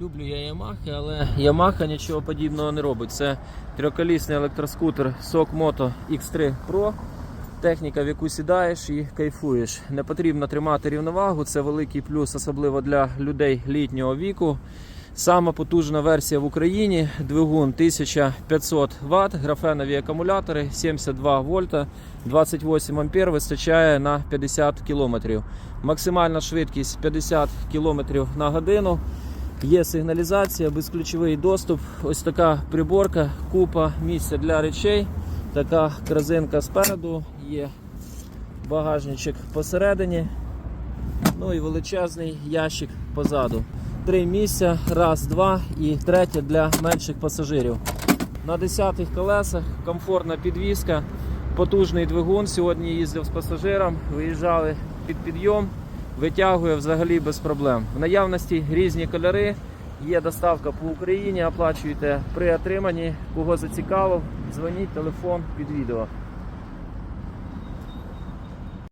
Люблю я Ямахи, але Ямаха нічого подібного не робить. Це трьохколісний електроскутер SOC Moto X3 Pro. Техніка, в яку сідаєш і кайфуєш. Не потрібно тримати рівновагу, це великий плюс, особливо для людей літнього віку. Сама потужна версія в Україні, двигун 1500 Вт, графенові акумулятори, 72 вольта, 28 ампер вистачає на 50 км. Максимальна швидкість 50 км на годину. Є сигналізація, безключовий доступ. Ось така приборка, купа місця для речей. Така корзинка спереду, є багажничок посередині. Ну і величезний ящик позаду. Три місця, раз, два і третє для менших пасажирів. На 10 колесах комфортна підвізка, потужний двигун. Сьогодні їздив з пасажиром, виїжджали під підйом, витягує взагалі без проблем. В наявності різні кольори. Є доставка по Україні, оплачуєте при отриманні. Кого зацікавив, дзвоніть, телефон під відео.